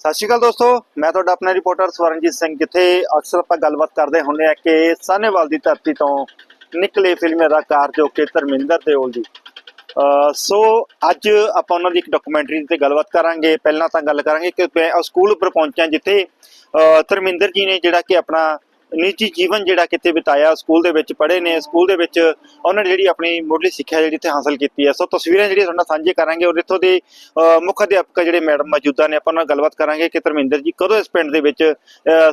ਸਤਿ ਸ਼੍ਰੀ ਅਕਾਲ ਦੋਸਤੋ, ਮੈਂ ਤੁਹਾਡਾ ਆਪਣਾ ਰਿਪੋਰਟਰ ਸਵਰਨਜੀਤ ਸਿੰਘ, ਜਿੱਥੇ ਅਕਸਰ ਆਪਾਂ ਗੱਲਬਾਤ ਕਰਦੇ ਹੁੰਦੇ ਆ ਕਿ ਸਾਹਨੇਵਾਲ ਦੀ ਧਰਤੀ ਤੋਂ ਨਿਕਲੇ ਫਿਲਮ ਅਦਾਕਾਰ ਜੋ ਕਿ ਧਰਮਿੰਦਰ ਦਿਓਲ ਜੀ ਸੋ ਅੱਜ ਆਪਾਂ ਉਹਨਾਂ ਦੀ ਇੱਕ ਡਾਕੂਮੈਂਟਰੀ ਤੇ ਗੱਲਬਾਤ ਕਰਾਂਗੇ। ਪਹਿਲਾਂ ਤਾਂ ਗੱਲ ਕਰਾਂਗੇ ਕਿ ਮੈਂ ਉਹ ਸਕੂਲ ਉੱਪਰ ਪਹੁੰਚਿਆ ਜਿੱਥੇ ਧਰਮਿੰਦਰ ਜੀ ਨੇ ਜਿਹੜਾ ਕਿ ਆਪਣਾ ਨਿੱਜੀ ਜੀਵਨ ਜਿਹੜਾ ਕਿਤੇ ਬਿਤਾਇਆ, ਸਕੂਲ ਦੇ ਵਿੱਚ ਪੜ੍ਹੇ ਨੇ, ਸਕੂਲ ਦੇ ਵਿੱਚ ਉਹਨਾਂ ਨੇ ਜਿਹੜੀ ਆਪਣੀ ਮੁੱਢਲੀ ਸਿੱਖਿਆ ਜਿਹੜੀ ਇੱਥੇ ਹਾਸਲ ਕੀਤੀ ਹੈ। ਸੋ ਤਸਵੀਰਾਂ ਜਿਹੜੀਆਂ ਤੁਹਾਡੇ ਨਾਲ ਸਾਂਝੇ ਕਰਾਂਗੇ ਔਰ ਇੱਥੋਂ ਦੇ ਮੁੱਖ ਅਧਿਆਪਕ ਜਿਹੜੇ ਮੈਡਮ ਮੌਜੂਦਾ ਨੇ, ਆਪਾਂ ਉਹਨਾਂ ਨਾਲ ਗੱਲਬਾਤ ਕਰਾਂਗੇ ਕਿ ਧਰਮਿੰਦਰ ਜੀ ਕਦੋਂ ਇਸ ਪਿੰਡ ਦੇ ਵਿੱਚ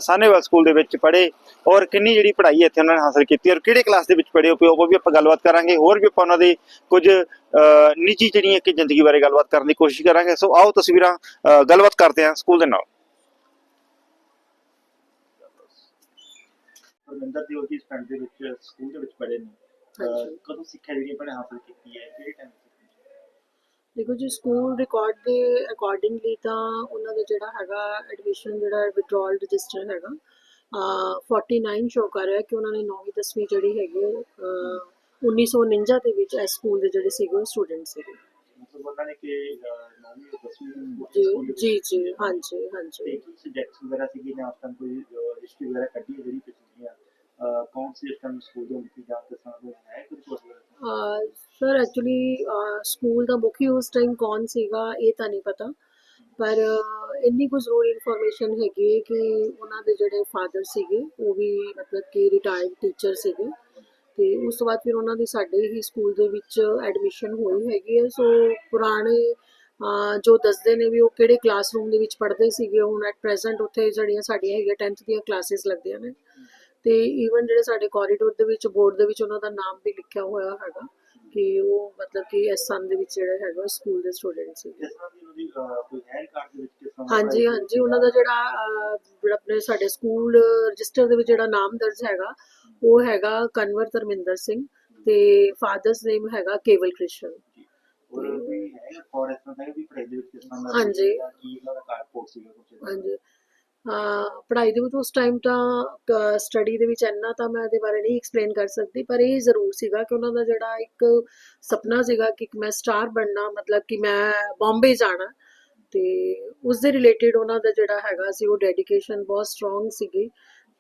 ਸਾਨੇਵਾਲ ਸਕੂਲ ਦੇ ਵਿੱਚ ਪੜ੍ਹੇ ਔਰ ਕਿੰਨੀ ਜਿਹੜੀ ਪੜ੍ਹਾਈ ਇੱਥੇ ਉਹਨਾਂ ਨੇ ਹਾਸਲ ਕੀਤੀ ਔਰ ਕਿਹੜੇ ਕਲਾਸ ਦੇ ਵਿੱਚ ਪੜ੍ਹੇ ਹੋ ਉਹ ਵੀ ਆਪਾਂ ਗੱਲਬਾਤ ਕਰਾਂਗੇ। ਹੋਰ ਵੀ ਆਪਾਂ ਉਹਨਾਂ ਦੇ ਕੁਝ ਨਿੱਜੀ ਜਿਹੜੀਆਂ ਕਿ ਜ਼ਿੰਦਗੀ ਬਾਰੇ ਗੱਲਬਾਤ ਕਰਨ ਦੀ ਕੋਸ਼ਿਸ਼ ਕਰਾਂਗੇ। ਸੋ ਆਓ ਤਸਵੀਰਾਂ ਗੱਲਬਾਤ ਕਰਦੇ ਹਾਂ ਸਕੂਲ ਦੇ ਨਾਲ। ਧਰਮਿੰਦਰ ਜੀ ਉਸ ਪਿੰਡ ਦੇ ਵਿੱਚ ਸਕੂਲ ਦੇ ਵਿੱਚ ਪੜ੍ਹੇ ਨੇ। ਹਾਂਜੀ। ਕਦੋਂ ਸਿੱਖਿਆ ਜਿਹੜੀ ਆਪਣੇ ਹਾਸਲ ਕੀਤੀ ਹੈ? ਕਿਹੜੇ ਟਾਈਮ ਦੇਖੋ ਜੀ ਸਕੂਲ ਰਿਕਾਰਡ ਦੇ ਅਕੋਰਡਿੰਗਲੀ ਤਾਂ ਉਹਨਾਂ ਦਾ ਜਿਹੜਾ ਹੈਗਾ ਐਡਮਿਸ਼ਨ ਜਿਹੜਾ ਵਿਡਰਾਲ ਰਜਿਸਟਰ ਹੈਗਾ ਅ 49 ਸ਼ੋ ਕਰ ਰਿਹਾ ਕਿ ਉਹਨਾਂ ਨੇ 9ਵੀਂ 10ਵੀਂ ਜਿਹੜੀ ਹੈਗੀ ਅ 1949 ਦੇ ਵਿੱਚ ਇਸ ਸਕੂਲ ਦੇ ਜਿਹੜੇ ਸੀਗੇ ਸਟੂਡੈਂਟ ਸੀਗੇ। ਮਤਲਬ ਉਹਨਾਂ ਨੇ ਕਿ 9ਵੀਂ ਤੋਂ 10ਵੀਂ ਜੀ ਜੀ ਹਾਂਜੀ ਹਾਂਜੀ। ਸਬਜੈਕਟਸ ਵਗੈਰਾ ਸੀਗੇ ਜਾਂ ਆਪਾਂ ਕੋਈ ਹਿਸਟਰੀ ਵਗੈਰਾ ਕੱਢੀ ਜਿਹੜੀ ਪਿਛਲੀਆਂ ਕੌਣ ਸੀ ਇਸ ਟਾਈਮ ਸਕੂਲ ਦੇ ਵਿੱਚ ਜਾਂ ਕਿਸ ਤਰ੍ਹਾਂ ਦੇ ਹੈ ਕੁਝ ਸਰ ਐਕਚੁਅਲੀ ਸਕੂਲ ਦਾ ਮੁਖੀ ਉਸ ਟਾਈਮ ਕੌਣ ਸੀਗਾ ਇਹ ਤਾਂ ਨਹੀਂ ਪਤਾ। ਪਰ ਇੰਨੀ ਕੁ ਜ਼ਰੂਰ ਇਨਫੋਰਮੇਸ਼ਨ ਹੈਗੀ ਕਿ ਉਹਨਾਂ ਦੇ ਜਿਹੜੇ ਫਾਦਰ ਸੀਗੇ ਉਹ ਵੀ ਮਤਲਬ ਕਿ ਰਿਟਾਇਰਡ ਟੀਚਰ ਸੀਗੇ। ਤੇ ਉਸ ਤੋਂ ਬਾਅਦ ਫਿਰ ਉਹਨਾਂ ਦੀ ਸਾਡੇ ਹੀ ਸਕੂਲ ਦੇ ਵਿੱਚ ਐਡਮਿਸ਼ਨ ਹੋਈ ਹੈਗੀ ਹੈ। ਸੋ ਪੁਰਾਣੇ ਜੋ ਦੱਸਦੇ ਨੇ ਵੀ ਉਹ ਕਿਹੜੇ ਕਲਾਸਰੂਮ ਦੇ ਵਿੱਚ ਪੜ੍ਹਦੇ ਸੀਗੇ ਹੁਣ ਐਟ ਪ੍ਰੈਜ਼ੈਂਟ ਉੱਥੇ ਜਿਹੜੀਆਂ ਸਾਡੀਆਂ ਹੈਗੀਆਂ 10th ਦੀਆਂ ਕਲਾਸਿਸ ਲੱਗਦੀਆਂ ਨੇ। ਤੇ ਈਵਨ ਜਿਹੜੇ ਸਾਡੇ ਕੋਰੀਡੋਰ ਦੇ ਵਿੱਚ ਬੋਰਡ ਦੇ ਵਿੱਚ ਉਹਨਾਂ ਦਾ ਨਾਮ ਵੀ ਲਿਖਿਆ ਹੋਇਆ ਹੈਗਾ ਕਿ ਉਹ ਮਤਲਬ ਕਿ ਇਸ ਸੰਨ ਦੇ ਵਿੱਚ ਜਿਹੜਾ ਹੈਗਾ ਸਕੂਲ ਦੇ ਸਟੂਡੈਂਟ ਸੀ ਹਾਂਜੀ ਹਾਂਜੀ। ਉਹਨਾਂ ਦਾ ਜਿਹੜਾ ਆਪਣੇ ਸਾਡੇ ਸਕੂਲ ਰਜਿਸਟਰ ਦੇ ਵਿੱਚ ਜਿਹੜਾ ਨਾਮ ਦਰਜ ਹੈਗਾ ਉਹ ਹੈਗਾ ਕਨਵਰ ਧਰਮਿੰਦਰ ਸਿੰਘ ਤੇ ਫਾਦਰਸ ਨੇਮ ਹੈਗਾ ਕੇਵਲ ਕ੍ਰਿਸ਼ਨ। ਹਾਂਜੀ। ਹਾਂਜੀ। ਪੜ੍ਹਾਈ ਦੇ ਵਿੱਚ ਉਸ ਟਾਈਮ ਤਾਂ ਸਟੱਡੀ ਦੇ ਵਿੱਚ ਇੰਨਾ ਤਾਂ ਮੈਂ ਇਹਦੇ ਬਾਰੇ ਨਹੀਂ ਐਕਸਪਲੇਨ ਕਰ ਸਕਦੀ ਪਰ ਇਹ ਜ਼ਰੂਰ ਸੀਗਾ ਕਿ ਉਹਨਾਂ ਦਾ ਜਿਹੜਾ ਇੱਕ ਸੁਪਨਾ ਸੀਗਾ ਕਿ ਮੈਂ ਸਟਾਰ ਬਣਨਾ ਮਤਲਬ ਕਿ ਮੈਂ ਬੰਬੇ ਜਾਣਾ। ਤੇ ਉਸ ਦੇ ਰਿਲੇਟਡ ਉਹਨਾਂ ਦਾ ਜਿਹੜਾ ਹੈਗਾ ਸੀ ਉਹ ਡੈਡੀਕੇਸ਼ਨ ਬਹੁਤ ਸਟਰੋਂਗ ਸੀਗੀ।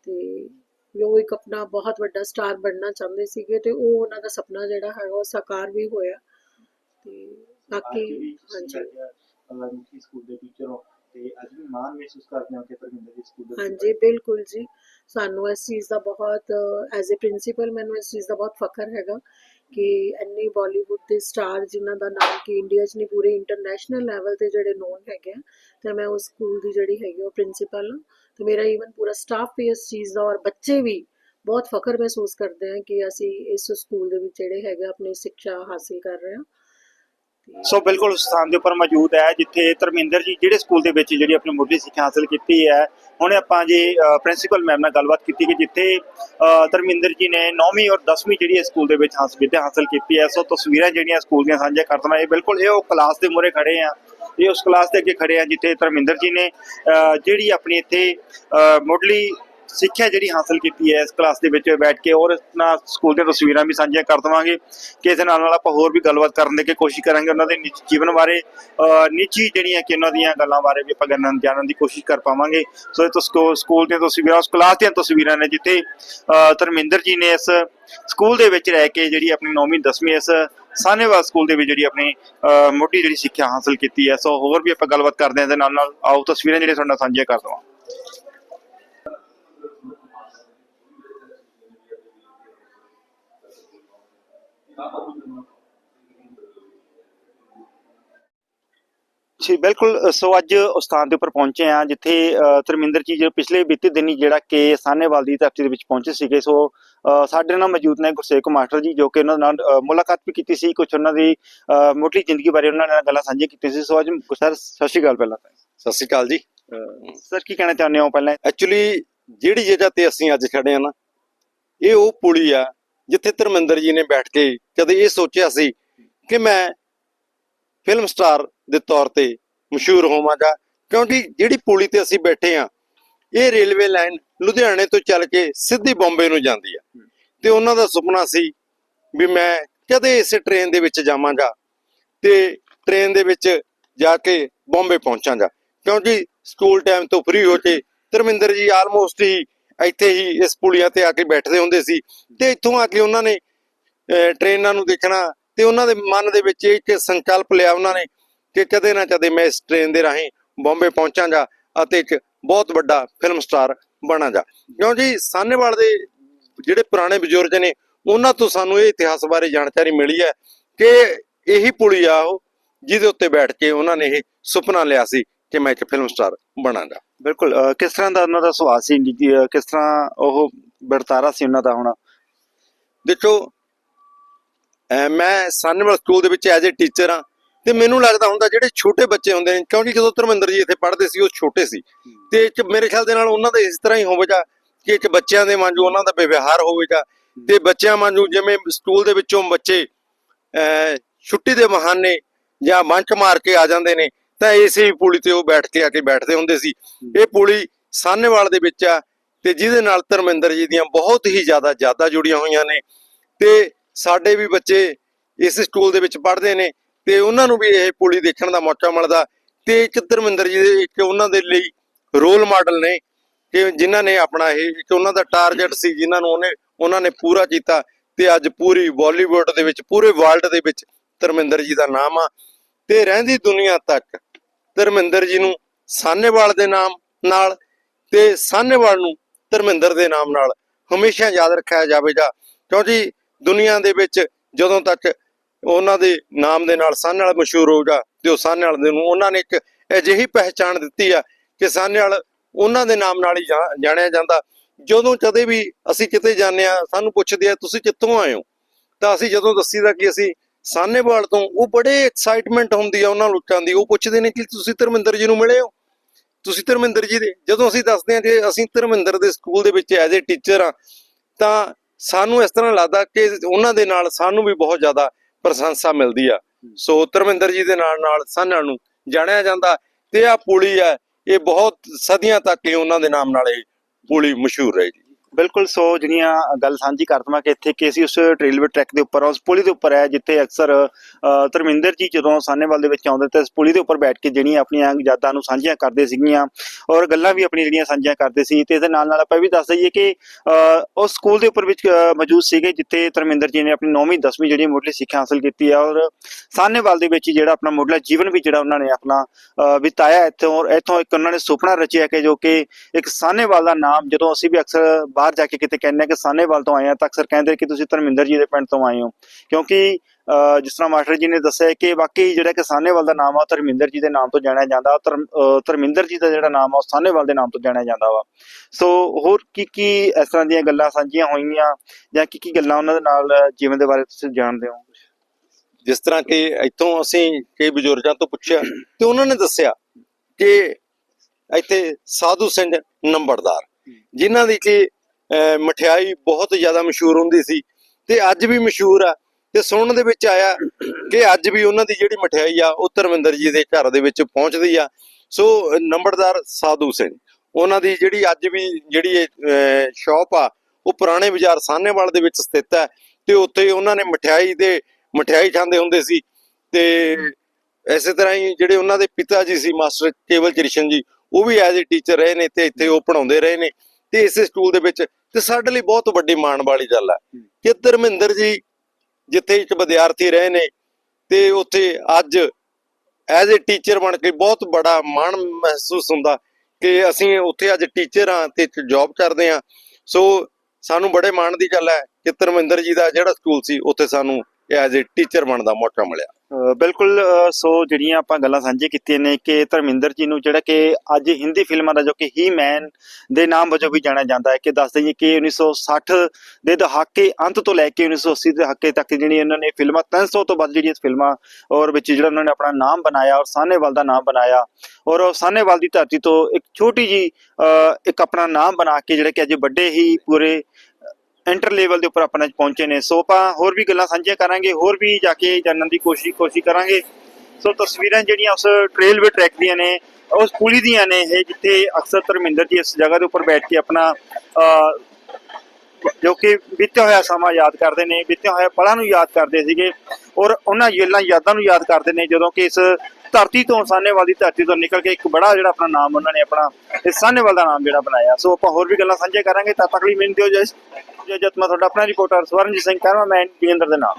ਤੇ ਉਹ ਇੱਕ ਆਪਣਾ ਬਹੁਤ ਵੱਡਾ ਸਟਾਰ ਬਣਨਾ ਚਾਹੁੰਦੇ ਸੀਗੇ ਤੇ ਉਹ ਉਹਨਾਂ ਦਾ ਸੁਪਨਾ ਜਿਹੜਾ ਹੈਗਾ ਉਹ ਸਾਕਾਰ ਵੀ ਹੋਇਆ। ਤੇ ਬਾਕੀ ਹਾਂਜੀ ਮੁਖੀ ਸਕੂਲ ਦੇ ਟੀਚਰ ਹੋ ਤੇ ਅੱਜ ਵੀ ਮਾਣ ਮਹਿਸੂਸ ਕਰਦੇ ਹੋ ਕਿ ਧਰਮਿੰਦਰ ਜੀ ਸਕੂਲ ਦੇ ਵਿੱਚ ਹਾਂਜੀ ਬਿਲਕੁਲ ਜੀ। ਸਾਨੂੰ ਇਸ ਚੀਜ਼ ਦਾ ਬਹੁਤ ਐਜ਼ ਅ ਪ੍ਰਿੰਸੀਪਲ ਮੈਨੂੰ ਇਸ ਚੀਜ਼ ਦਾ ਬਹੁਤ ਫਖਰ ਹੈਗਾ ਕਿ ਇੰਨੇ ਬਾਲੀਵੁੱਡ ਦੇ ਸਟਾਰ ਜਿਨ੍ਹਾਂ ਦਾ ਨਾਮ ਕਿ ਇੰਡੀਆ 'ਚ ਨਹੀਂ ਪੂਰੇ ਇੰਟਰਨੈਸ਼ਨਲ ਲੈਵਲ ਤੇ ਜਿਹੜੇ ਨੋਨ ਹੈਗੇ ਆ ਤੇ ਮੈਂ ਉਸ ਸਕੂਲ ਦੀ ਜਿਹੜੀ ਹੈਗੀ ਉਹ ਪ੍ਰਿੰਸੀਪਲ ਹਾਂ। ਤੇ ਮੇਰਾ ਈਵਨ ਪੂਰਾ ਸਟਾਫ ਵੀ ਇਸ ਚੀਜ਼ ਦਾ ਔਰ ਬੱਚੇ ਵੀ ਬਹੁਤ ਫਖਰ ਮਹਿਸੂਸ ਕਰਦੇ ਆ ਕਿ ਅਸੀਂ ਇਸ ਸਕੂਲ ਦੇ ਵਿੱਚ ਜਿਹੜੇ ਹੈਗੇ ਆਪਣੀ ਸਿੱਖਿਆ ਹਾਸਿਲ ਕਰ ਰਹੇ ਹਾਂ। ਸੋ ਬਿਲਕੁਲ ਉਸ ਸਥਾਨ ਦੇ ਉੱਪਰ ਮੌਜੂਦ ਹੈ, ਜਿੱਥੇ ਧਰਮਿੰਦਰ ਜੀ ਜਿਹੜੇ ਸਕੂਲ ਦੇ ਵਿੱਚ ਜਿਹੜੀ ਆਪਣੀ ਮੁੱਢਲੀ ਸਿੱਖਿਆ ਹਾਸਲ ਕੀਤੀ ਹੈ। ਹੁਣੇ ਆਪਾਂ ਜੀ ਪ੍ਰਿੰਸੀਪਲ ਮੈਮ ਨਾਲ ਗੱਲਬਾਤ ਕੀਤੀ ਕਿ ਜਿੱਥੇ ਧਰਮਿੰਦਰ ਜੀ ਨੇ 9ਵੀਂ ਔਰ 10ਵੀਂ ਜਿਹੜੀ ਹੈ ਸਕੂਲ ਦੇ ਵਿੱਚ ਹਾਸਲ ਵਿੱਦਿਆ ਹਾਸਲ ਕੀਤੀ ਹੈ। ਸੋ ਤਸਵੀਰਾਂ ਜਿਹੜੀਆਂ ਸਕੂਲ ਦੀਆਂ ਸਾਂਝੀਆਂ ਕਰਦਣਾ ਇਹ ਬਿਲਕੁਲ ਇਹ ਉਹ ਕਲਾਸ ਦੇ ਮੂਹਰੇ ਖੜੇ ਆ। ਇਹ ਉਸ ਕਲਾਸ ਦੇ ਅੱਗੇ ਖੜੇ ਆ, ਜਿੱਥੇ ਧਰਮਿੰਦਰ ਜੀ ਨੇ ਜਿਹੜੀ ਆਪਣੀ ਇੱਥੇ ਮੁੱਢਲੀ ਸਿੱਖਿਆ ਜਿਹੜੀ ਹਾਸਲ ਕੀਤੀ ਹੈ ਇਸ ਕਲਾਸ ਦੇ ਵਿੱਚ ਬੈਠ ਕੇ, ਔਰ ਨਾਲ ਸਕੂਲ ਦੀਆਂ ਤਸਵੀਰਾਂ ਵੀ ਸਾਂਝੀਆਂ ਕਰ ਦਵਾਂਗੇ ਕਿ ਇਸ ਨਾਲ ਨਾਲ ਆਪਾਂ ਹੋਰ ਵੀ ਗੱਲਬਾਤ ਕਰਨ ਦੇ ਕਿ ਕੋਸ਼ਿਸ਼ ਕਰਾਂਗੇ ਉਹਨਾਂ ਦੇ ਨਿੱਜੀ ਜੀਵਨ ਬਾਰੇ ਨਿੱਜੀ ਜਿਹੜੀਆਂ ਕਿ ਉਹਨਾਂ ਦੀਆਂ ਗੱਲਾਂ ਬਾਰੇ ਵੀ ਆਪਾਂ ਜਾਣਨ ਜਾਣਨ ਦੀ ਕੋਸ਼ਿਸ਼ ਕਰ ਪਾਵਾਂਗੇ। ਸੋ ਇਹ ਤੋਂ ਸਕੂਲ ਦੀਆਂ ਤਸਵੀਰਾਂ, ਉਸ ਕਲਾਸ ਦੀਆਂ ਤਸਵੀਰਾਂ ਨੇ ਜਿੱਥੇ ਧਰਮਿੰਦਰ ਜੀ ਨੇ ਇਸ ਸਕੂਲ ਦੇ ਵਿੱਚ ਰਹਿ ਕੇ ਜਿਹੜੀ ਆਪਣੀ 9ਵੀਂ 10ਵੀਂ ਇਸ ਸਾਨੇਵਾਲ ਸਕੂਲ ਦੇ ਵਿੱਚ ਜਿਹੜੀ ਆਪਣੀ, ਅਹ ਮੋਟੀ ਜਿਹੜੀ ਸਿੱਖਿਆ ਹਾਸਲ ਕੀਤੀ ਹੈ, ਸੋ ਹੋਰ ਵੀ ਆਪਾਂ ਗੱਲਬਾਤ ਕਰਦੇ ਹਾਂ ਇਹਦੇ ਨਾਲ ਨਾਲ ਆਓ, ਤਸਵੀਰਾਂ ਜਿਹੜੀਆਂ ਤੁਹਾਡੇ ਨਾਲ ਸਾਂਝੀਆਂ ਕਰ ਦਵਾਂ। ਜੀ ਬਿਲਕੁਲ ਸੋ ਅੱਜ ਉਸ ਸਥਾਨ ਦੇ ਉੱਪਰ ਪਹੁੰਚੇ ਆ ਜਿੱਥੇ ਧਰਮਿੰਦਰ ਜੀ ਜੋ ਪਿਛਲੇ ਬੀਤੇ ਦਿਨੀ ਜਿਹੜਾ ਕਿ ਸਾਹਨੇਵਾਲ ਦੀ ਧਰਤੀ ਦੇ ਵਿੱਚ ਪਹੁੰਚੇ ਸੀਗੇ ਸੋ ਸਾਡੇ ਨਾਲ ਮੌਜੂਦ ਨੇ ਗੁਰਸੇਵਕ ਮਾਸਟਰ ਜੀ ਜੋ ਕਿ ਉਹਨਾਂ ਨਾਲ ਮੁਲਾਕਾਤ ਵੀ ਕੀਤੀ ਸੀ ਕੁਝ ਉਹਨਾਂ ਦੀ ਮੁੱਢਲੀ ਜ਼ਿੰਦਗੀ ਬਾਰੇ ਉਹਨਾਂ ਨਾਲ ਗੱਲਾਂ ਸਾਂਝੀਆਂ ਕੀਤੀਆਂ ਸੀ ਸੋ ਅੱਜ ਸਰ ਸਤਿ ਸ਼੍ਰੀ ਅਕਾਲ ਪਹਿਲਾਂ ਸਤਿ ਸ਼੍ਰੀ ਅਕਾਲ ਜੀ। ਸਰ ਕੀ ਕਹਿਣਾ ਚਾਹੁੰਦੇ ਹੋ ਪਹਿਲਾਂ? ਐਕਚੁਅਲੀ ਜਿਹੜੀ ਜਗ੍ਹਾ ਤੇ ਅਸੀਂ ਅੱਜ ਖੜੇ ਆ ਨਾ ਇਹ ਉਹ ਪੁਲੀ ਆ ਜਿੱਥੇ ਧਰਮਿੰਦਰ ਜੀ ਨੇ ਬੈਠ ਕੇ ਕਦੇ ਇਹ ਸੋਚਿਆ ਸੀ ਕਿ ਮੈਂ ਫਿਲਮ ਸਟਾਰ ਦੇ ਤੌਰ ਤੇ ਮਸ਼ਹੂਰ ਹੋਵਾਂਗਾ। ਕਿਉਂਕਿ ਜਿਹੜੀ ਪੁਲੀ ਤੇ ਅਸੀਂ ਬੈਠੇ ਆ, ਇਹ ਰੇਲਵੇ ਲਾਈਨ ਲੁਧਿਆਣੇ ਤੋਂ ਚੱਲ ਕੇ ਸਿੱਧੀ ਬੰਬੇ ਨੂੰ ਜਾਂਦੀ ਆ। ਤੇ ਉਹਨਾਂ ਦਾ ਸੁਪਨਾ ਸੀ ਵੀ ਮੈਂ ਕਦੇ ਇਸੇ ਟ੍ਰੇਨ ਦੇ ਵਿੱਚ ਜਾਵਾਂਗਾ ਤੇ ਟ੍ਰੇਨ ਦੇ ਵਿੱਚ ਜਾ ਕੇ ਬੰਬੇ ਪਹੁੰਚਾਂਗਾ। ਕਿਉਂਕਿ ਸਕੂਲ ਟਾਈਮ ਤੋਂ ਫ੍ਰੀ ਹੋ ਕੇ ਧਰਮਿੰਦਰ ਜੀ ਆਲਮੋਸਟ ਹੀ ਇੱਥੇ ਹੀ ਇਸ ਪੁਲੀਆਂ ਤੇ ਆ ਕੇ ਬੈਠਦੇ ਹੁੰਦੇ ਸੀ। ਤੇ ਇੱਥੋਂ ਆ ਕੇ ਉਹਨਾਂ ਨੇ ਟ੍ਰੇਨਾਂ ਨੂੰ ਦੇਖਣਾ ਤੇ ਉਹਨਾਂ ਦੇ ਮਨ ਦੇ ਵਿੱਚ ਇੱਕ ਸੰਕਲਪ ਲਿਆ ਉਹਨਾਂ ਨੇ ਕਿ ਕਦੇ ਨਾ ਕਦੇ ਮੈਂ ਇਸ ਟ੍ਰੇਨ ਦੇ ਰਾਹੀਂ ਬੰਬੇ ਪਹੁੰਚਾਂਗਾ ਅਤੇ ਇੱਕ ਬਹੁਤ ਵੱਡਾ ਫਿਲਮ ਸਟਾਰ ਬਣਾਂਗਾ। ਕਿਉਂ ਜੀ? ਸਾਹਨੇਵਾਲ ਦੇ ਜਿਹੜੇ ਪੁਰਾਣੇ ਬਜ਼ੁਰਗ ਨੇ ਉਹਨਾਂ ਤੋਂ ਸਾਨੂੰ ਇਹ ਇਤਿਹਾਸ ਬਾਰੇ ਜਾਣਕਾਰੀ ਮਿਲੀ ਹੈ ਕਿ ਇਹੀ ਪੁਲੀ ਆ ਉਹ ਜਿਹਦੇ ਉੱਤੇ ਬੈਠ ਕੇ ਉਹਨਾਂ ਨੇ ਇਹ ਸੁਪਨਾ ਲਿਆ ਸੀ ਕਿ ਮੈਂ ਇੱਕ ਫਿਲਮ ਸਟਾਰ ਬਣਾਂਗਾ। ਬਿਲਕੁਲ ਕਿਸ ਤਰ੍ਹਾਂ ਦਾ ਉਹਨਾਂ ਦਾ ਸੁਭਾਅ ਸੀ? ਕਿਸ ਤਰ੍ਹਾਂ ਉਹ ਵਰਤਾਰਾ ਸੀ ਉਹਨਾਂ ਦਾ ਹੁਣ? ਦੇਖੋ ਮੈਂ ਸਾਨੇਵਾਲ ਸਕੂਲ ਦੇ ਵਿੱਚ ਐਜ਼ ਅ ਟੀਚਰ ਆ ਤੇ ਮੈਨੂੰ ਲੱਗਦਾ ਹੁੰਦਾ ਜਿਹੜੇ ਛੋਟੇ ਬੱਚੇ ਹੁੰਦੇ ਨੇ, ਕਿਉਂਕਿ ਜਦੋਂ ਧਰਮਿੰਦਰ ਜੀ ਇੱਥੇ ਪੜ੍ਹਦੇ ਸੀ, ਉਹ ਛੋਟੇ ਸੀ। ਤੇ ਮੇਰੇ ਖਿਆਲ ਦੇ ਨਾਲ ਉਹਨਾਂ ਦਾ ਇਸ ਤਰ੍ਹਾਂ ਹੀ ਹੋਵੇਗਾ ਕਿ ਇੱਕ ਬੱਚਿਆਂ ਦੇ ਵਾਂਗੂ ਉਹਨਾਂ ਦਾ ਵਿਵਹਾਰ ਹੋਵੇਗਾ ਤੇ ਬੱਚਿਆਂ ਵਾਂਗੂ ਜਿਵੇਂ ਸਕੂਲ ਦੇ ਵਿੱਚੋਂ ਬੱਚੇ ਛੁੱਟੀ ਦੇ ਬਹਾਨੇ ਜਾਂ ਮੰਚ ਮਾਰ ਕੇ ਆ ਜਾਂਦੇ ਨੇ, ਤਾਂ ਇਸੇ ਹੀ ਪੁਲੀ ਤੇ ਉਹ ਬੈਠ ਕੇ ਆ ਕੇ ਬੈਠਦੇ ਹੁੰਦੇ ਸੀ। ਇਹ ਪੁਲੀ ਸਾਹਨੇਵਾਲ ਦੇ ਵਿੱਚ ਆ ਤੇ ਜਿਹਦੇ ਨਾਲ ਧਰਮਿੰਦਰ ਜੀ ਦੀਆਂ ਬਹੁਤ ਹੀ ਜ਼ਿਆਦਾ ਯਾਦਾਂ ਜੁੜੀਆਂ ਹੋਈਆਂ ਨੇ। ਤੇ ਸਾਡੇ ਵੀ ਬੱਚੇ ਇਸ ਸਕੂਲ ਦੇ ਵਿੱਚ ਪੜ੍ਹਦੇ ਨੇ ਤੇ ਉਹਨਾਂ ਨੂੰ ਵੀ ਇਹ ਪੁਲੀ ਦੇਖਣ ਦਾ ਮੌਕਾ ਮਿਲਦਾ ਤੇ ਇੱਕ ਧਰਮਿੰਦਰ ਜੀ ਦੇ ਇੱਕ ਉਹਨਾਂ ਦੇ ਲਈ ਰੋਲ ਮਾਡਲ ਨੇ ਕਿ ਜਿਨ੍ਹਾਂ ਨੇ ਆਪਣਾ ਇਹ ਇੱਕ ਉਹਨਾਂ ਦਾ ਟਾਰਗੇਟ ਸੀ, ਜਿਨ੍ਹਾਂ ਨੂੰ ਉਹਨੇ, ਉਹਨਾਂ ਨੇ ਪੂਰਾ ਕੀਤਾ ਤੇ ਅੱਜ ਪੂਰੀ ਬਾਲੀਵੁੱਡ ਦੇ ਵਿੱਚ, ਪੂਰੇ ਵਰਲਡ ਦੇ ਵਿੱਚ ਧਰਮਿੰਦਰ ਜੀ ਦਾ ਨਾਮ ਆ ਤੇ ਰਹਿੰਦੀ ਦੁਨੀਆ ਤੱਕ ਧਰਮਿੰਦਰ ਜੀ ਨੂੰ ਸਾਨੇਵਾਲ ਦੇ ਨਾਮ ਨਾਲ ਤੇ ਸਾਨੇਵਾਲ ਨੂੰ ਧਰਮਿੰਦਰ ਦੇ ਨਾਮ ਨਾਲ ਹਮੇਸ਼ਾ ਯਾਦ ਰੱਖਿਆ ਜਾਵੇਗਾ ਕਿਉਂਕਿ ਦੁਨੀਆ ਦੇ ਵਿੱਚ ਜਦੋਂ ਤੱਕ ਉਹਨਾਂ ਦੇ ਨਾਮ ਦੇ ਨਾਲ ਸਾਹਨੇਵਾਲ ਮਸ਼ਹੂਰ ਹੋਊਗਾ ਤੇ ਉਹ ਸਾਹਨੇਵਾਲ ਦੇ ਨੂੰ ਉਹਨਾਂ ਨੇ ਇੱਕ ਅਜਿਹੀ ਪਹਿਚਾਣ ਦਿੱਤੀ ਆ ਕਿ ਸਾਹਨੇਵਾਲ ਉਹਨਾਂ ਦੇ ਨਾਮ ਨਾਲ ਹੀ ਜਾਣਿਆ ਜਾਂਦਾ। ਜਦੋਂ ਕਦੇ ਵੀ ਅਸੀਂ ਕਿਤੇ ਜਾਂਦੇ ਆ ਸਾਨੂੰ ਪੁੱਛਦੇ ਆ, ਤੁਸੀਂ ਕਿੱਥੋਂ ਆਏ ਹੋ? ਤਾਂ ਅਸੀਂ ਜਦੋਂ ਦੱਸੀਦਾ ਕਿ ਅਸੀਂ ਸਾਹਨੇਵਾਲ ਤੋਂ, ਉਹ ਬੜੇ ਐਕਸਾਈਟਮੈਂਟ ਹੁੰਦੀ ਆ ਉਹਨਾਂ ਲੋਕਾਂ ਦੀ। ਉਹ ਪੁੱਛਦੇ ਨੇ ਕਿ ਤੁਸੀਂ ਧਰਮਿੰਦਰ ਜੀ ਨੂੰ ਮਿਲੇ ਹੋ? ਤੁਸੀਂ ਧਰਮਿੰਦਰ ਜੀ ਦੇ? ਜਦੋਂ ਅਸੀਂ ਦੱਸਦੇ ਹਾਂ ਕਿ ਅਸੀਂ ਧਰਮਿੰਦਰ ਦੇ ਸਕੂਲ ਦੇ ਵਿੱਚ ਐਜ਼ ਅ ਟੀਚਰ ਆ ਤਾਂ ਸਾਨੂੰ ਇਸ ਤਰ੍ਹਾਂ ਲੱਗਦਾ ਕਿ ਉਹਨਾਂ ਦੇ ਨਾਲ ਸਾਨੂੰ ਵੀ ਬਹੁਤ ਜ਼ਿਆਦਾ ਪ੍ਰਸ਼ੰਸਾ ਮਿਲਦੀ ਆ। ਸੋ ਧਰਮਿੰਦਰ ਜੀ ਦੇ ਨਾਲ ਨਾਲ ਸਾਨਾਂ ਨੂੰ ਜਾਣਿਆ ਜਾਂਦਾ ਤੇ ਆ ਪੁਲੀ ਆ ਇਹ ਬਹੁਤ ਸਦੀਆਂ ਤੱਕ ਹੀ ਉਹਨਾਂ ਦੇ ਨਾਮ ਨਾਲ ਇਹ ਪੁਲੀ ਮਸ਼ਹੂਰ ਰਹੇਗੀ। ਬਿਲਕੁਲ ਸੋ ਜਿਹੜੀਆਂ ਗੱਲ ਸਾਂਝੀ ਕਰ ਦਵਾਂ ਕਿ ਇੱਥੇ ਕਿ ਅਸੀਂ ਉਸ ਰੇਲਵੇ ਟਰੈਕ ਦੇ ਉੱਪਰ ਉਸ ਪੁਲੀ ਦੇ ਉੱਪਰ ਹੈ ਜਿੱਥੇ ਅਕਸਰ ਧਰਮਿੰਦਰ ਜੀ ਜਦੋਂ ਸਾਨੇਵਾਲ ਦੇ ਵਿੱਚ ਆਉਂਦੇ ਤੇ ਇਸ ਪੁਲੀ ਦੇ ਉੱਪਰ ਬੈਠ ਕੇ ਜਿਹੜੀਆਂ ਆਪਣੀਆਂ ਯਾਦਾਂ ਨੂੰ ਸਾਂਝੀਆਂ ਕਰਦੇ ਸੀਗੀਆਂ ਔਰ ਗੱਲਾਂ ਵੀ ਆਪਣੀਆਂ ਜਿਹੜੀਆਂ ਸਾਂਝੀਆਂ ਕਰਦੇ ਸੀ ਤੇ ਇਸ ਦੇ ਨਾਲ ਨਾਲ ਆਪਾਂ ਇਹ ਵੀ ਦੱਸ ਦਈਏ ਕਿ ਅ, ਉਸ ਸਕੂਲ ਦੇ ਉੱਪਰ ਵਿੱਚ ਮੌਜੂਦ ਸੀਗੇ ਜਿੱਥੇ ਧਰਮਿੰਦਰ ਜੀ ਨੇ ਆਪਣੀ 9ਵੀਂ 10ਵੀਂ ਜਿਹੜੀ ਮੁੱਢਲੀ ਸਿੱਖਿਆ ਹਾਸਲ ਕੀਤੀ ਹੈ ਔਰ ਸਾਨੇਵਾਲ ਦੇ ਵਿੱਚ ਜਿਹੜਾ ਆਪਣਾ ਮੁੱਢਲਾ ਜੀਵਨ ਵੀ ਜਿਹੜਾ ਉਹਨਾਂ ਨੇ ਆਪਣਾ ਅ, ਬਿਤਾਇਆ ਇੱਥੋਂ ਔਰ ਇੱਥੋਂ ਇੱਕ ਉਹਨਾਂ ਨੇ ਸੁਪਨਾ ਰਚਿਆ ਕਿ ਜੋ ਕਿ ਇੱਕ ਸਾਨੇਵਾਲ ਦਾ ਨਾਮ ਜਦੋਂ ਅਸੀਂ ਵੀ ਅਕਸਰ ਬਾਹਰ ਜਾ ਕੇ ਕਿਤੇ ਕਹਿੰਦੇ ਕਿ ਸਾਹਨੇਵਾਲ ਤੋਂ ਆਏ ਆ, ਤਾਂ ਅਕਸਰ ਕਹਿੰਦੇ ਕਿ ਤੁਸੀਂ ਧਰਮਿੰਦਰ ਜੀ ਦੇ ਪਿੰਡ ਤੋਂ ਆਏ ਹੋ। ਕਿਉਂਕਿ ਜਿਸ ਤਰ੍ਹਾਂ ਮਾਸਟਰ ਜੀ ਨੇ ਦੱਸਿਆ ਕਿ ਵਾਕਈ ਜਿਹੜਾ ਕਿ ਸਾਹਨੇਵਾਲ ਦਾ ਨਾਮ ਆ ਧਰਮਿੰਦਰ ਜੀ ਦੇ ਨਾਮ ਤੋਂ ਜਾਣਿਆ ਜਾਂਦਾ ਧਰਮਿੰਦਰ ਜੀ ਦਾ ਜਿਹੜਾ ਨਾਮ ਆ, ਉਹ ਸਾਹਨੇਵਾਲ ਦੇ ਨਾਮ ਤੋਂ ਜਾਣਿਆ ਜਾਂਦਾ ਵਾ। ਸੋ, ਹੋਰ ਕੀ ਕੀ ਇਸ ਤਰ੍ਹਾਂ ਦੀਆਂ ਗੱਲਾਂ ਸਾਂਝੀਆਂ ਹੋਈਆਂ, ਜਾਂ ਕੀ ਕੀ ਗੱਲਾਂ ਉਹਨਾਂ ਦੇ ਨਾਲ ਜੀਵਨ ਦੇ ਬਾਰੇ ਤੁਸੀਂ ਜਾਣਦੇ ਹੋ? ਜਿਸ ਤਰ੍ਹਾਂ ਕਿ ਇੱਥੋਂ ਅਸੀਂ ਕਈ ਬਜ਼ੁਰਗਾਂ ਤੋਂ ਪੁੱਛਿਆ, ਤੇ ਉਹਨਾਂ ਨੇ ਦੱਸਿਆ ਕਿ ਇੱਥੇ ਸਾਧੂ ਸਿੰਘ ਨੰਬਰਦਾਰ, ਜਿਨ੍ਹਾਂ ਦੀ ਕਿ ਮਠਿਆਈ ਬਹੁਤ ਜ਼ਿਆਦਾ ਮਸ਼ਹੂਰ ਹੁੰਦੀ ਸੀ ਤੇ ਅੱਜ ਵੀ ਮਸ਼ਹੂਰ ਆ। ਤੇ ਸੁਣਨ ਦੇ ਵਿੱਚ ਆਇਆ ਕਿ ਅੱਜ ਵੀ ਉਹਨਾਂ ਦੀ ਜਿਹੜੀ ਮਠਿਆਈ ਆ, ਉਹ ਧਰਮਿੰਦਰ ਜੀ ਦੇ ਘਰ ਦੇ ਵਿੱਚ ਪਹੁੰਚਦੀ ਆ। ਸੋ ਨੰਬਰਦਾਰ ਸਾਧੂ ਸਿੰਘ, ਉਹਨਾਂ ਦੀ ਜਿਹੜੀ ਅੱਜ ਵੀ ਜਿਹੜੀ ਸ਼ਾਪ ਆ, ਉਹ ਪੁਰਾਣੇ ਬਾਜ਼ਾਰ ਸਾਹਨੇਵਾਲ ਦੇ ਵਿੱਚ ਸਥਿਤ ਹੈ ਤੇ ਉੱਥੇ ਉਹਨਾਂ ਨੇ ਮਠਿਆਈ ਦੇ, ਮਠਿਆਈ ਖਾਂਦੇ ਹੁੰਦੇ ਸੀ। ਤੇ ਇਸੇ ਤਰ੍ਹਾਂ ਹੀ ਜਿਹੜੇ ਉਹਨਾਂ ਦੇ ਪਿਤਾ ਜੀ ਸੀ, ਮਾਸਟਰ ਕੇਵਲ ਕ੍ਰਿਸ਼ਨ ਜੀ, ਉਹ ਵੀ ਐਜ਼ ਅ ਟੀਚਰ ਰਹੇ ਨੇ ਤੇ ਇੱਥੇ ਉਹ ਪੜਾਉਂਦੇ ਰਹੇ ਨੇ। ਤੇ ਇਸੇ ਸਕੂਲ ਦੇ ਵਿੱਚ ਤੇ ਸਾਡੇ ਲਈ ਬਹੁਤ ਵੱਡੀ ਮਾਣ ਵਾਲੀ ਗੱਲ ਹੈ। ਕਿ ਧਰਮਿੰਦਰ ਜੀ ਜਿੱਥੇ ਇੱਕ ਵਿਦਿਆਰਥੀ ਰਹੇ ਨੇ ਤੇ ਉੱਥੇ ਅੱਜ ਐਜ਼ ਅ ਟੀਚਰ ਬਣ ਕੇ ਬਹੁਤ ਬੜਾ ਮਾਣ ਮਹਿਸੂਸ ਹੁੰਦਾ ਕਿ ਅਸੀਂ ਉੱਥੇ ਅੱਜ ਟੀਚਰ ਹਾਂ ਤੇ ਜੌਬ ਕਰਦੇ ਹਾਂ। ਸੋ ਸਾਨੂੰ ਬੜੇ ਮਾਣ ਦੀ ਗੱਲ ਹੈ ਕਿ ਧਰਮਿੰਦਰ ਜੀ ਦਾ ਜਿਹੜਾ ਸਕੂਲ ਸੀ ਉੱਥੇ ਸਾਨੂੰ ਐਜ਼ ਅ ਟੀਚਰ ਬਣਨ ਦਾ ਮੌਕਾ ਮਿਲਿਆ। ਬਿਲਕੁਲ ਸੋ ਜਿਹੜੀਆਂ ਆਪਾਂ ਗੱਲਾਂ ਸਾਂਝੀਆਂ ਕੀਤੀਆਂ ਨੇ ਕਿ ਧਰਮਿੰਦਰ ਜੀ ਨੂੰ ਜਿਹੜਾ ਕਿ ਅੱਜ ਹਿੰਦੀ ਫਿਲਮਾਂ ਦਾ ਜੋ ਕਿ ਹੀ ਮੈਨ ਦੇ ਨਾਮ ਵਜੋਂ ਵੀ ਜਾਣਿਆ ਜਾਂਦਾ ਹੈ ਕਿ ਦੱਸ ਦਈਏ ਕਿ 1960 ਦੇ ਦਹਾਕੇ ਅੰਤ ਤੋਂ ਲੈ ਕੇ 1980 ਦੇ ਦਹਾਕੇ ਤੱਕ ਜਿਹੜੀ ਇਹਨਾਂ ਨੇ ਫਿਲਮਾਂ 300 ਤੋਂ ਵੱਧ ਜਿਹੜੀਆਂ ਫਿਲਮਾਂ ਔਰ ਵਿੱਚ ਜਿਹੜਾ ਉਹਨਾਂ ਨੇ ਆਪਣਾ ਨਾਮ ਬਣਾਇਆ ਔਰ ਸਾਹਨੇਵਾਲ ਦਾ ਨਾਮ ਬਣਾਇਆ ਔਰ ਉਹ ਸਾਹਨੇਵਾਲ ਦੀ ਧਰਤੀ ਤੋਂ ਇੱਕ ਛੋਟੀ ਜੀ ਇੱਕ ਆਪਣਾ ਨਾਮ ਬਣਾ ਕੇ ਜਿਹੜੇ ਕਿ ਅੱਜ ਵੱਡੇ ਹੀ ਪੂਰੇ ਇੰਟਰ ਲੈਵਲ ਦੇ ਉੱਪਰ ਆਪਣਾ ਪਹੁੰਚੇ ਨੇ। ਸੋ ਆਪਾਂ ਹੋਰ ਵੀ ਗੱਲਾਂ ਸਾਂਝੀਆਂ ਕਰਾਂਗੇ, ਹੋਰ ਵੀ ਜਾ ਕੇ ਜਾਣਨ ਦੀ ਕੋਸ਼ਿਸ਼ ਕੋਸ਼ਿਸ਼ ਕਰਾਂਗੇ। ਸੋ ਤਸਵੀਰਾਂ ਜਿਹੜੀਆਂ ਉਸ ਰੇਲਵੇ ਟਰੈਕ ਦੀਆਂ ਨੇ, ਉਸ ਪੁਲੀ ਦੀਆਂ ਨੇ, ਇਹ ਜਿੱਥੇ ਅਕਸਰ ਧਰਮਿੰਦਰ ਜੀ ਇਸ ਜਗ੍ਹਾ ਦੇ ਉੱਪਰ ਬੈਠ ਕੇ ਆਪਣਾ ਜੋ ਕਿ ਬੀਤਿਆ ਹੋਇਆ ਸਮਾਂ ਯਾਦ ਕਰਦੇ ਨੇ, ਬੀਤਿਆ ਹੋਇਆ ਪਲਾਂ ਨੂੰ ਯਾਦ ਕਰਦੇ ਸੀਗੇ ਔਰ ਉਹਨਾਂ ਯੇਲਾਂ ਯਾਦਾਂ ਨੂੰ ਯਾਦ ਕਰਦੇ ਨੇ, ਜਦੋਂ ਕਿ ਇਸ ਧਰਤੀ ਤੋਂ ਸਾਹਨੇਵਾਲ ਦੀ ਧਰਤੀ ਤੋਂ ਨਿਕਲ ਕੇ ਇੱਕ ਬੜਾ ਜਿਹੜਾ ਆਪਣਾ ਨਾਮ ਉਹਨਾਂ ਨੇ ਆਪਣਾ ਇਸ ਸਾਹਨੇਵਾਲ ਦਾ ਨਾਮ ਜਿਹੜਾ ਬਣਾਇਆ। ਸੋ ਆਪਾਂ ਹੋਰ ਵੀ ਗੱਲਾਂ ਸਾਂਝੇ ਕਰਾਂਗੇ ਤਾਂ ਤੱਕ ਲਈ ਮੈਨੂੰ ਦਿਓ ਜੈ ਜੈ ਮੈਂ ਤੁਹਾਡਾ ਆਪਣਾ ਰਿਪੋਰਟਰ ਸਵਰਨਜੀਤ ਸਿੰਘ, ਕੈਮਰਾਮੈਨ ਕੇਂਦਰ ਦੇ ਨਾਲ।